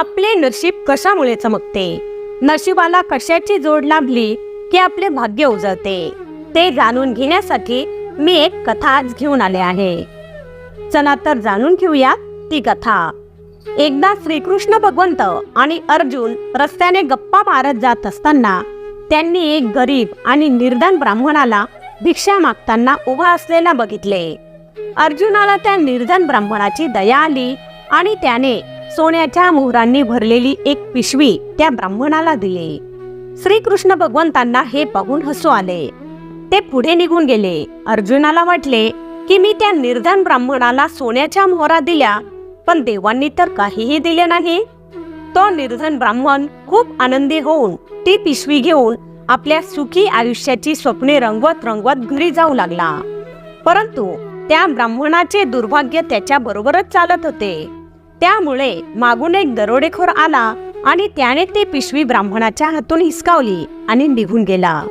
आपले नशीब कशामुळे चमकते? नशिबाला कशाची जोड लाभली की आपले भाग्य उजळते? ते जाणून घेण्यासाठी मी एक कथा आज घेऊन आले आहे. चला तर जाणून घेऊया ती कथा. एकदा श्रीकृष्ण भगवंत आणि अर्जुन रस्त्याने गप्पा मारत जात असताना त्यांनी एक गरीब आणि निर्धन ब्राह्मणाला भिक्षा मागताना उभा असलेला बघितले. अर्जुनाला त्या निर्धन ब्राह्मणाची दया आली आणि त्याने सोन्याच्या मोहरांनी भरलेली एक पिशवी त्या ब्राह्मणाला दिली. श्रीकृष्ण भगवंतांना हे पाहून हसू आले. ते पुढे निघून गेले. अर्जुनाला वाटले की मी त्या निर्धन ब्राह्मणाला सोन्याच्या मोहरा दिल्या पण देवांनी तर काहीही दिले नाही. तो निर्धन ब्राह्मण खूप आनंदी होऊन ती पिशवी घेऊन आपल्या सुखी आयुष्याची स्वप्ने रंगवत रंगवत घरी जाऊ लागला. परंतु त्या ब्राह्मणाचे दुर्भाग्य त्याच्या बरोबरच चालत होते. त्यामुळे मागून एक दरोडेखोर आला आणि त्याने ती पिशवी ब्राह्मणाच्या हातून हिसकावली आणि निघून गेला.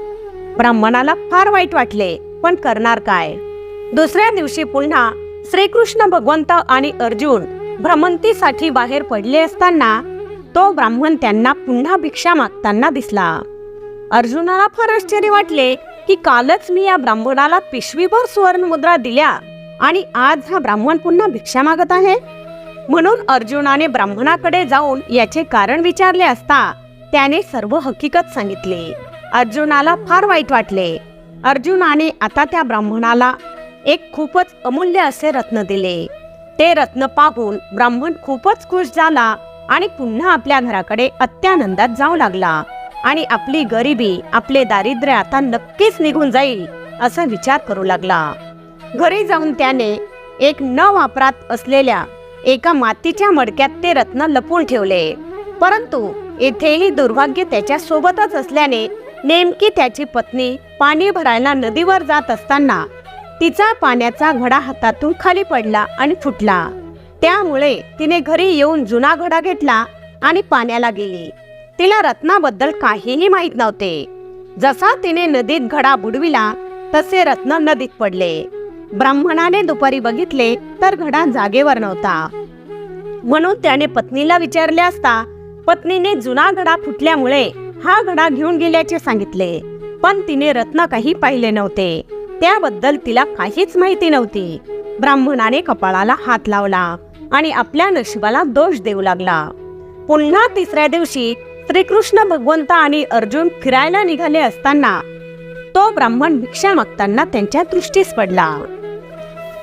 ब्राह्मणाला फार वाईट वाटले पण करणार काय? दुसऱ्या दिवशी पुन्हा श्रीकृष्ण भगवंत आणि अर्जुन भ्रमंतीसाठी बाहेर पडले असताना तो ब्राह्मण त्यांना पुन्हा भिक्षा मागताना दिसला. अर्जुनाला फार आश्चर्य वाटले की कालच मी या ब्राह्मणाला पिशवीभर सुवर्ण मुद्रा दिल्या आणि आज हा ब्राह्मण पुन्हा भिक्षा मागत आहे? म्हणून अर्जुनाने ब्राह्मणाकडे जाऊन याचे कारण विचारले असता त्याने सर्व हकीकत सांगितले. अर्जुनाला फार वाईट वाटले. अर्जुनाने आता त्या ब्राह्मणाला एक खूपच अमूल्य असे रत्न दिले. ते रत्न पाहून ब्राह्मण खूपच खुश झाला आणि पुन्हा आपल्या घराकडे अत्यानंदात जाऊ लागला आणि आपली गरिबी आपले दारिद्र्य आता नक्कीच निघून जाईल असा विचार करू लागला. घरी जाऊन त्याने एक न वापरात असलेल्या एका मातीच्या मडक्यात ते रत्न लपून ठेवले. परंतु येथेही दुर्भाग्य त्याच्या सोबतच असल्याने नेमकी त्याची पत्नी पाणी भरायला नदीवर जात असताना तिचा पाण्याचा घडा हातातून खाली पडला आणि फुटला. त्यामुळे तिने घरी येऊन जुना घडा घेतला आणि पाण्याला गेली. तिला रत्नाबद्दल काहीही माहीत नव्हते. जसा तिने नदीत घडा बुडविला तसे रत्न नदीत पडले. ब्राह्मणाने दुपारी बघितले तर घडा जागेवर नव्हता. म्हणून त्याने पत्नीला विचारले असता पत्नीने जुना घडा फुटल्यामुळे हा घडा घेऊन गेल्याचे सांगितले पण तिने रत्न काही पाहिले नव्हते. त्याबद्दल तिला काहीच माहिती नव्हती. ब्राह्मणाने कपाळाला हात लावला आणि आपल्या नशिबाला दोष देऊ लागला. पुन्हा तिसऱ्या दिवशी श्रीकृष्ण भगवंत आणि अर्जुन फिरायला निघाले असताना तो ब्राह्मण भिक्षा मागताना त्यांच्या दृष्टीस पडला.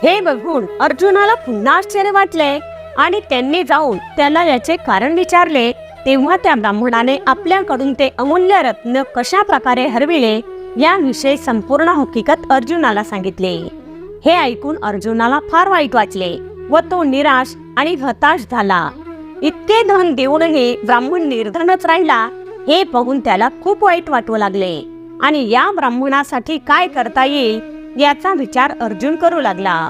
हे बघून अर्जुनाला पुन्हा आश्चर्य वाटले आणि त्यांनी जाऊन त्याला याचे कारण विचारले. तेव्हा त्या ब्राह्मणाने आपल्याकडून ते अमूल्य रत्न कशा प्रकारे हरविले याविषयी संपूर्ण हकीकत अर्जुनाला सांगितले. हे ऐकून अर्जुनाला फार वाईट वाटले व तो निराश आणि हताश झाला. इतके धन देऊनही ब्राह्मण निर्धनच राहिला हे पाहून त्याला खूप वाईट वाटू लागले. आणि या ब्राह्मणासाठी काय करता येईल? याचा विचार अर्जुन करू लागला.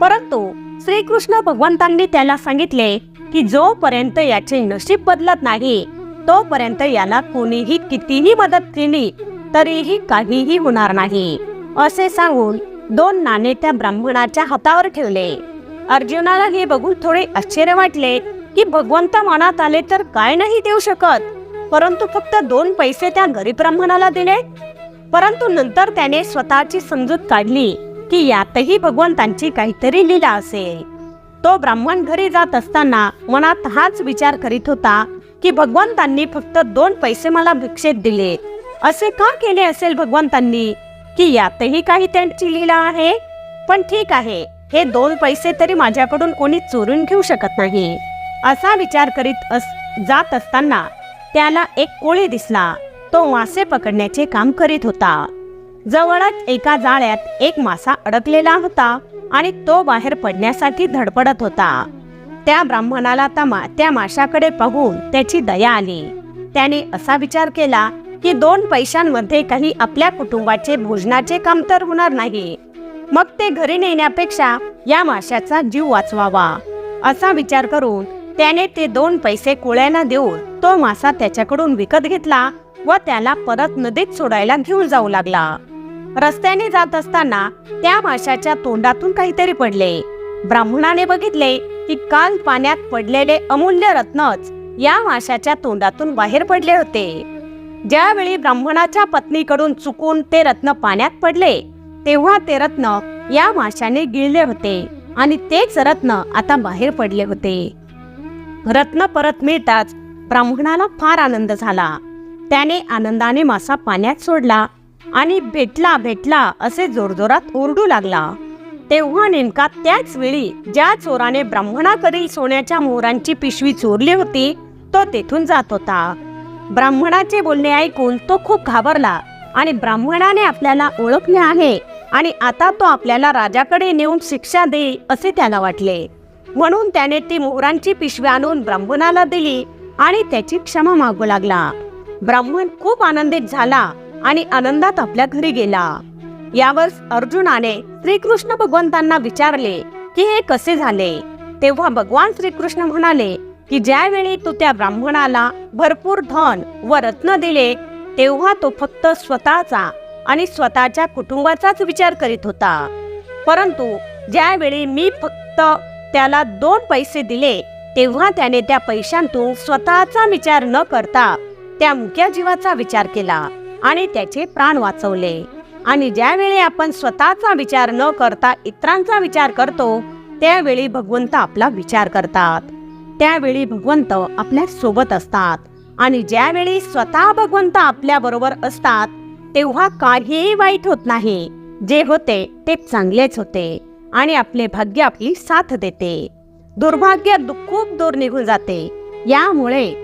परंतु श्रीकृष्ण भगवंतांनी त्याला सांगितले की जोपर्यंत याचे नशीब बदलत नाही तोपर्यंत याला कोणीही कितीही मदत केली तरीही काहीही होणार नाही असे सांगून दोन नाणे त्या ब्राह्मणाच्या हातावर ठेवले. अर्जुनाला हे बघून थोडे आश्चर्य वाटले की भगवंत मनात आले तर काय नाही देऊ शकत परंतु फक्त दोन पैसे त्या गरीब ब्राह्मणाला दिले परंतु नंतर त्याने स्वतःची समजूत काढली की यातही भगवंतांची काहीतरी लीला असेल. तो ब्राह्मण घरी जात असताना मनात हाच विचार करीत होता की भगवंतांनी फक्त दोन पैसे मला भिक्षेत दिले. असे का केले असेल भगवंतांनी की यातही काही त्यांची लीला आहे? पण ठीक आहे हे दोन पैसे तरी माझ्याकडून कोणी चोरून घेऊ शकत नाही. असा विचार करीत अस जात असताना त्याला एक कोळी दिसला. तो मासे पकडण्याचे काम करीत होता. जवळच एका जाळ्यात एक मासा अडकलेला होता आणि तो बाहेर पडण्यासाठी धडपडत होता. त्या ब्राह्मणाला त्या मा त्या माशाकडे पाहून त्याची दया आली. त्याने असा विचार केला की दोन पैशांमध्ये काही आपल्या कुटुंबाचे भोजनाचे काम तर होणार नाही. मग ते घरी नेण्यापेक्षा या माशाचा जीव वाचवावा. असा विचार करून त्याने ते दोन पैसे कोळ्यांना देऊन तो मासा त्याच्याकडून विकत घेतला व त्याला परत नदीत सोडायला घेऊन जाऊ लागला. रस्त्याने जात असताना त्या माशाच्या तोंडातून काहीतरी पडले. ब्राह्मणाने बघितले की काल पाण्यात पडलेले अमूल्य रत्नच या माशाच्या तोंडातून बाहेर पडले होते. ज्यावेळी ब्राह्मणाच्या पत्नीकडून चुकून ते रत्न पाण्यात पडले तेव्हा ते रत्न या माशाने गिळले होते आणि तेच रत्न आता बाहेर पडले होते. रत्न परत मिळताच ब्राह्मणाला फार आनंद झाला. त्याने आनंदाने मासा पाण्यात सोडला आणि भेटला भेटला असे जोरजोरात ओरडू लागला. तेव्हा नेमका त्याच वेळी ज्या चोराने ब्राह्मणाकडील सोन्याच्या मोहरांची पिशवी चोरली होती तो तेथून जात होता. ब्राह्मणाचे बोलणे ऐकून तो खूप घाबरला आणि ब्राह्मणाने आपल्याला ओळखले आहे आणि आता तो आपल्याला राजाकडे नेऊन शिक्षा देईल असे त्याला वाटले. म्हणून त्याने ती मोहरांची पिशवी आणून ब्राह्मणाला दिली आणि त्याची क्षमा मागू लागला. ब्राह्मण खूप आनंदित झाला आणि आनंदात आपल्या घरी गेला. यावर अर्जुनाने श्रीकृष्ण भगवंतांना विचारले की हे कसे झाले? तेव्हा भगवान श्रीकृष्ण म्हणाले की ज्यावेळी तू त्या ब्राह्मणाला भरपूर धन व रत्न दिले तेव्हा तो फक्त स्वतःचा आणि स्वतःच्या कुटुंबाचाच विचार करीत होता. परंतु ज्यावेळी मी फक्त त्याला दोन पैसे दिले तेव्हा त्याने त्या पैशांतून स्वतःचा विचार न करता त्या मुक्या जीवाचा विचार केला आणि त्याचे प्राण वाचवले. आणि ज्यावेळी आपण स्वतःचा विचार न करता इतरांचा विचार करतो त्यावेळी भगवंत आपला विचार करतात. त्यावेळी भगवंत आपल्यासोबत असतात. आणि ज्यावेळी स्वतः भगवंत आपल्या बरोबर असतात तेव्हा काहीही वाईट होत नाही. जे होते ते चांगलेच होते. आणि आपले भाग्य आपली साथ देते. दुर्भाग्य खूप दूर निघून जाते. यामुळे